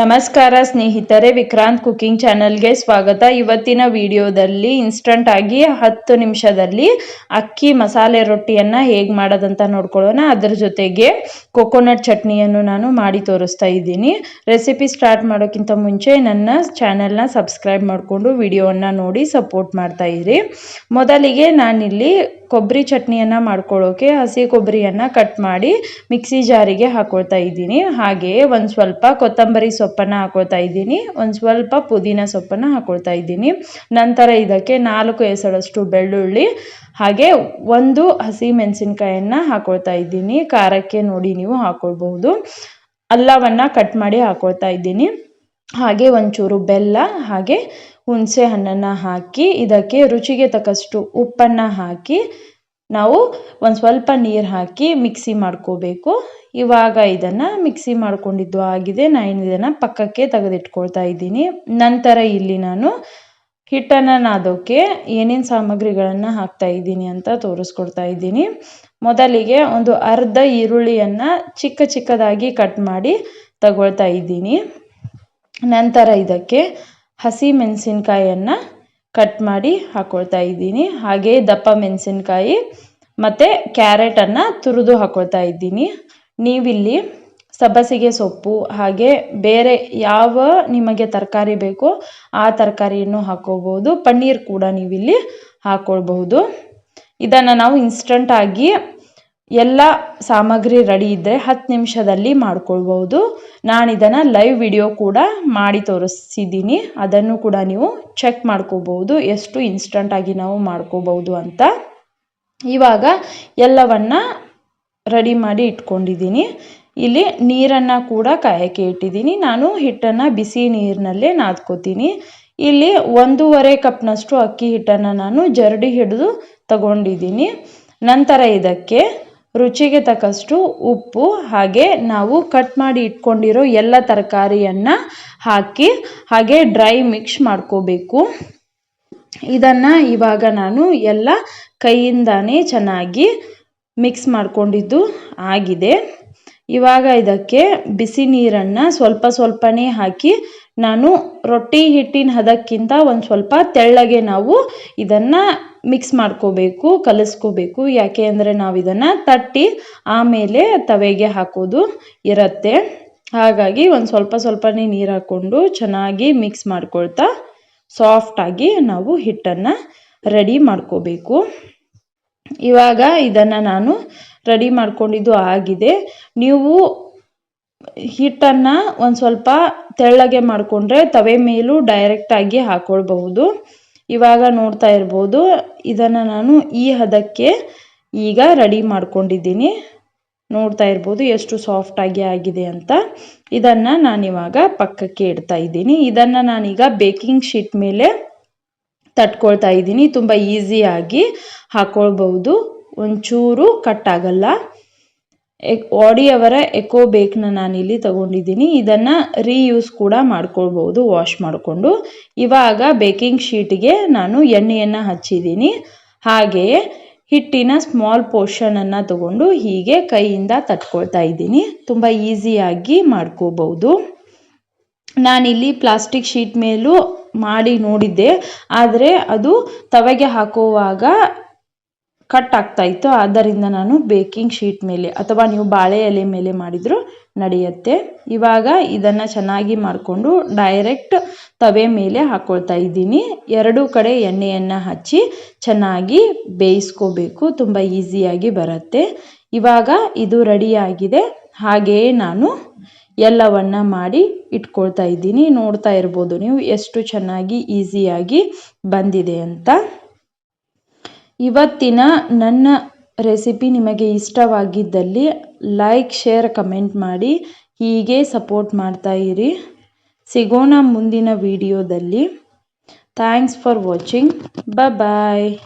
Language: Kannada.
ನಮಸ್ಕಾರ ಸ್ನೇಹಿತರೆ, ವಿಕ್ರಾಂತ್ ಕುಕಿಂಗ್ ಚಾನಲ್ಗೆ ಸ್ವಾಗತ. ಇವತ್ತಿನ ವಿಡಿಯೋದಲ್ಲಿ ಇನ್ಸ್ಟಂಟ್ ಆಗಿ ಹತ್ತು ನಿಮಿಷದಲ್ಲಿ ಅಕ್ಕಿ ಮಸಾಲೆ ರೊಟ್ಟಿಯನ್ನು ಹೇಗೆ ಮಾಡೋದಂತ ನೋಡ್ಕೊಳ್ಳೋಣ. ಅದರ ಜೊತೆಗೆ ಕೊಕೊನಟ್ ಚಟ್ನಿಯನ್ನು ನಾನು ಮಾಡಿ ತೋರಿಸ್ತಾ ಇದ್ದೀನಿ. ರೆಸಿಪಿ ಸ್ಟಾರ್ಟ್ ಮಾಡೋಕ್ಕಿಂತ ಮುಂಚೆ ನನ್ನ ಚಾನೆಲ್ನ ಸಬ್ಸ್ಕ್ರೈಬ್ ಮಾಡಿಕೊಂಡು ವಿಡಿಯೋವನ್ನು ನೋಡಿ ಸಪೋರ್ಟ್ ಮಾಡ್ತಾ ಇರಿ. ಮೊದಲಿಗೆ ನಾನಿಲ್ಲಿ ಕೊಬ್ಬರಿ ಚಟ್ನಿಯನ್ನು ಮಾಡ್ಕೊಳ್ಳೋಕೆ ಹಸಿ ಕೊಬ್ಬರಿಯನ್ನು ಕಟ್ ಮಾಡಿ ಮಿಕ್ಸಿ ಜಾರಿಗೆ ಹಾಕೊಳ್ತಾ ಇದ್ದೀನಿ. ಹಾಗೆಯೇ ಒಂದು ಸ್ವಲ್ಪ ಕೊತ್ತಂಬರಿ ಸೊಪ್ಪನ್ನು ಹಾಕೊಳ್ತಾ ಇದ್ದೀನಿ. ಒಂದ್ ಸ್ವಲ್ಪ ಪುದೀನ ಸೊಪ್ಪನ್ನ ಹಾಕೊಳ್ತಾ ಇದ್ದೀನಿ. ನಂತರ ಇದಕ್ಕೆ ನಾಲ್ಕು ಎಸಳಷ್ಟು ಬೆಳ್ಳುಳ್ಳಿ, ಹಾಗೆ ಒಂದು ಹಸಿ ಮೆಣಸಿನ್ಕಾಯನ್ನು ಹಾಕೊಳ್ತಾ ಇದ್ದೀನಿ. ಖಾರಕ್ಕೆ ನೋಡಿ ನೀವು ಹಾಕೊಳ್ಬಹುದು. ಅಲ್ಲವನ್ನ ಕಟ್ ಮಾಡಿ ಹಾಕೊಳ್ತಾ ಇದ್ದೀನಿ. ಹಾಗೆ ಒಂಚೂರು ಬೆಲ್ಲ, ಹಾಗೆ ಹುಣಸೆ ಹಣ್ಣನ್ನು ಹಾಕಿ, ಇದಕ್ಕೆ ರುಚಿಗೆ ತಕ್ಕಷ್ಟು ಉಪ್ಪನ್ನು ಹಾಕಿ ನಾವು ಒಂದು ಸ್ವಲ್ಪ ನೀರು ಹಾಕಿ ಮಿಕ್ಸಿ ಮಾಡ್ಕೋಬೇಕು. ಇವಾಗ ಇದನ್ನು ಮಿಕ್ಸಿ ಮಾಡ್ಕೊಂಡಿದ್ದು ಆಗಿದೆ. ನಾನು ಇದನ್ನು ಪಕ್ಕಕ್ಕೆ ತೆಗೆದಿಟ್ಕೊಳ್ತಾ ಇದ್ದೀನಿ. ನಂತರ ಇಲ್ಲಿ ನಾನು ಹಿಟ್ಟನ್ನು ನಾದೋಕ್ಕೆ ಏನೇನು ಸಾಮಗ್ರಿಗಳನ್ನು ಹಾಕ್ತಾ ಇದ್ದೀನಿ ಅಂತ ತೋರಿಸ್ಕೊಡ್ತಾ ಇದ್ದೀನಿ. ಮೊದಲಿಗೆ ಒಂದು ಅರ್ಧ ಈರುಳ್ಳಿಯನ್ನು ಚಿಕ್ಕ ಚಿಕ್ಕದಾಗಿ ಕಟ್ ಮಾಡಿ ತಗೊಳ್ತಾ ಇದ್ದೀನಿ. ನಂತರ ಇದಕ್ಕೆ ಹಸಿ ಮೆಣಸಿನ್ಕಾಯನ್ನು ಕಟ್ ಮಾಡಿ ಹಾಕ್ಕೊಳ್ತಾ ಇದ್ದೀನಿ. ಹಾಗೆ ದಪ್ಪ ಮೆಣಸಿನ್ಕಾಯಿ ಮತ್ತು ಕ್ಯಾರೆಟನ್ನು ತುರಿದು ಹಾಕ್ಕೊಳ್ತಾ ಇದ್ದೀನಿ. ನೀವಿಲ್ಲಿ ಸಬ್ಬಸಿಗೆ ಸೊಪ್ಪು ಹಾಗೆ ಬೇರೆ ಯಾವ ನಿಮಗೆ ತರಕಾರಿ ಬೇಕೋ ಆ ತರಕಾರಿಯನ್ನು ಹಾಕೋಬಹುದು. ಪನ್ನೀರ್ ಕೂಡ ನೀವಿಲ್ಲಿ ಹಾಕ್ಕೊಳ್ಬಹುದು ಇದನ್ನು ನಾವು ಇನ್ಸ್ಟಂಟಾಗಿ ಎಲ್ಲ ಸಾಮಗ್ರಿ ರೆಡಿ ಇದ್ದರೆ ಹತ್ತು ನಿಮಿಷದಲ್ಲಿ ಮಾಡ್ಕೊಳ್ಬಹುದು. ನಾನು ಇದನ್ನು ಲೈವ್ ವಿಡಿಯೋ ಕೂಡ ಮಾಡಿ ತೋರಿಸಿದ್ದೀನಿ ಅದನ್ನು ಕೂಡ ನೀವು ಚೆಕ್ ಮಾಡ್ಕೋಬಹುದು ಎಷ್ಟು ಇನ್ಸ್ಟಂಟಾಗಿ ನಾವು ಮಾಡ್ಕೋಬಹುದು ಅಂತ. ಇವಾಗ ಎಲ್ಲವನ್ನ ರೆಡಿ ಮಾಡಿ ಇಟ್ಕೊಂಡಿದ್ದೀನಿ ಇಲ್ಲಿ ನೀರನ್ನು ಕೂಡ ಕಾಯಕ್ಕೆ ಇಟ್ಟಿದ್ದೀನಿ ನಾನು ಹಿಟ್ಟನ್ನು ಬಿಸಿ ನೀರಿನಲ್ಲೇ ನಾದ್ಕೋತೀನಿ. ಇಲ್ಲಿ ಒಂದೂವರೆ ಕಪ್ನಷ್ಟು ಅಕ್ಕಿ ಹಿಟ್ಟನ್ನು ನಾನು ಜರಡಿ ಹಿಡಿದು ತಗೊಂಡಿದ್ದೀನಿ ನಂತರ ಇದಕ್ಕೆ ರುಚಿಗೆ ತಕ್ಕಷ್ಟು ಉಪ್ಪು, ಹಾಗೆ ನಾವು ಕಟ್ ಮಾಡಿ ಇಟ್ಕೊಂಡಿರೋ ಎಲ್ಲ ತರಕಾರಿಯನ್ನು ಹಾಕಿ ಹಾಗೆ ಡ್ರೈ ಮಿಕ್ಸ್ ಮಾಡ್ಕೋಬೇಕು. ಇದನ್ನು ಇವಾಗ ನಾನು ಎಲ್ಲ ಕೈಯಿಂದಾನೇ ಚೆನ್ನಾಗಿ ಮಿಕ್ಸ್ ಮಾಡ್ಕೊಂಡಿದ್ದು ಆಗಿದೆ. ಇವಾಗ ಇದಕ್ಕೆ ಬಿಸಿ ನೀರನ್ನು ಸ್ವಲ್ಪ ಸ್ವಲ್ಪನೇ ಹಾಕಿ ನಾನು ರೊಟ್ಟಿ ಹಿಟ್ಟಿನ ಹದಕ್ಕಿಂತ ಒಂದು ಸ್ವಲ್ಪ ತೆಳ್ಳಗೆ ನಾವು ಇದನ್ನು ಮಿಕ್ಸ್ ಮಾಡ್ಕೋಬೇಕು, ಕಲಿಸ್ಕೋಬೇಕು. ಯಾಕೆ ಅಂದರೆ ನಾವು ಇದನ್ನು ತಟ್ಟಿ ಆಮೇಲೆ ತವೆಗೆ ಹಾಕೋದು ಇರುತ್ತೆ. ಹಾಗಾಗಿ ಒಂದು ಸ್ವಲ್ಪ ಸ್ವಲ್ಪನೇ ನೀರು ಹಾಕ್ಕೊಂಡು ಚೆನ್ನಾಗಿ ಮಿಕ್ಸ್ ಮಾಡ್ಕೊಳ್ತಾ ಸಾಫ್ಟಾಗಿ ನಾವು ಹಿಟ್ಟನ್ನು ರೆಡಿ ಮಾಡ್ಕೋಬೇಕು. ಇವಾಗ ಇದನ್ನು ನಾನು ರೆಡಿ ಮಾಡ್ಕೊಂಡಿದ್ದು ಆಗಿದೆ. ನೀವು ಹಿಟ್ಟನ್ನು ಒಂದು ಸ್ವಲ್ಪ ತೆಳ್ಳಗೆ ಮಾಡಿಕೊಂಡ್ರೆ ತವೆ ಮೇಲೂ ಡೈರೆಕ್ಟಾಗಿ ಹಾಕ್ಕೊಳ್ಬಹುದು ಇವಾಗ ನೋಡ್ತಾ ಇರ್ಬೋದು, ಇದನ್ನು ನಾನು ಈ ಹದಕ್ಕೆ ಈಗ ರೆಡಿ ಮಾಡ್ಕೊಂಡಿದ್ದೀನಿ. ನೋಡ್ತಾ ಇರ್ಬೋದು ಎಷ್ಟು ಸಾಫ್ಟಾಗಿ ಆಗಿದೆ ಅಂತ. ಇದನ್ನು ನಾನಿವಾಗ ಪಕ್ಕಕ್ಕೆ ಇಡ್ತಾ ಇದ್ದೀನಿ. ಇದನ್ನು ನಾನೀಗ ಬೇಕಿಂಗ್ ಶೀಟ್ ಮೇಲೆ ತಟ್ಕೊಳ್ತಾ ಇದ್ದೀನಿ. ತುಂಬ ಈಸಿಯಾಗಿ ಹಾಕ್ಕೊಳ್ಬಹುದು ಒಂಚೂರು ಕಟ್ ಆಗಲ್ಲ. ಎಕ್ ಅವರ ಎಕೋ ಬೇಕ್ನ ನಾನಿಲ್ಲಿ ತಗೊಂಡಿದ್ದೀನಿ. ಇದನ್ನು ರೀಯೂಸ್ ಕೂಡ ಮಾಡ್ಕೊಳ್ಬೋದು ವಾಶ್ ಮಾಡಿಕೊಂಡು. ಇವಾಗ ಬೇಕಿಂಗ್ ಶೀಟ್ಗೆ ನಾನು ಎಣ್ಣೆಯನ್ನು ಹಚ್ಚಿದ್ದೀನಿ. ಹಾಗೆಯೇ ಹಿಟ್ಟಿನ ಸ್ಮಾಲ್ ಪೋರ್ಷನನ್ನು ತಗೊಂಡು ಹೀಗೆ ಕೈಯಿಂದ ತಟ್ಕೊಳ್ತಾ ಇದ್ದೀನಿ. ತುಂಬ ಈಸಿಯಾಗಿ ಮಾಡ್ಕೋಬಹುದು. ನಾನಿಲ್ಲಿ ಪ್ಲಾಸ್ಟಿಕ್ ಶೀಟ್ ಮೇಲೂ ಮಾಡಿ ನೋಡಿದ್ದೆ. ಆದರೆ ಅದು ತವೆಗೆ ಹಾಕುವಾಗ ಕಟ್ ಆಗ್ತಾ ಇತ್ತು ಆದ್ದರಿಂದ ನಾನು ಬೇಕಿಂಗ್ ಶೀಟ್ ಮೇಲೆ ಅಥವಾ ನೀವು ಬಾಳೆ ಎಲೆ ಮೇಲೆ ಮಾಡಿದರೂ ನಡೆಯುತ್ತೆ. ಇವಾಗ ಇದನ್ನು ಚೆನ್ನಾಗಿ ಮಾಡಿಕೊಂಡು ಡೈರೆಕ್ಟ್ ತವೆ ಮೇಲೆ ಹಾಕ್ಕೊಳ್ತಾ ಇದ್ದೀನಿ ಎರಡೂ ಕಡೆ ಎಣ್ಣೆಯನ್ನು ಹಚ್ಚಿ ಚೆನ್ನಾಗಿ ಬೇಯಿಸ್ಕೋಬೇಕು. ತುಂಬ ಈಸಿಯಾಗಿ ಬರುತ್ತೆ. ಇವಾಗ ಇದು ರೆಡಿಯಾಗಿದೆ. ಹಾಗೆಯೇ ನಾನು ಎಲ್ಲವನ್ನ ಮಾಡಿ ಇಟ್ಕೊಳ್ತಾ ಇದ್ದೀನಿ ನೋಡ್ತಾ ಇರ್ಬೋದು ನೀವು ಎಷ್ಟು ಚೆನ್ನಾಗಿ ಈಸಿಯಾಗಿ ಬಂದಿದೆ ಅಂತ. ಇವತ್ತಿನ ನನ್ನ ರೆಸಿಪಿ ನಿಮಗೆ ಇಷ್ಟವಾಗಿದ್ದಲ್ಲಿ ಲೈಕ್, ಶೇರ್, ಕಮೆಂಟ್ ಮಾಡಿ ಹೀಗೆ ಸಪೋರ್ಟ್ ಮಾಡ್ತಾ ಇರಿ. ಸಿಗೋಣ ಮುಂದಿನ ವಿಡಿಯೋದಲ್ಲಿ. Thanks for watching. ಬಾಯ್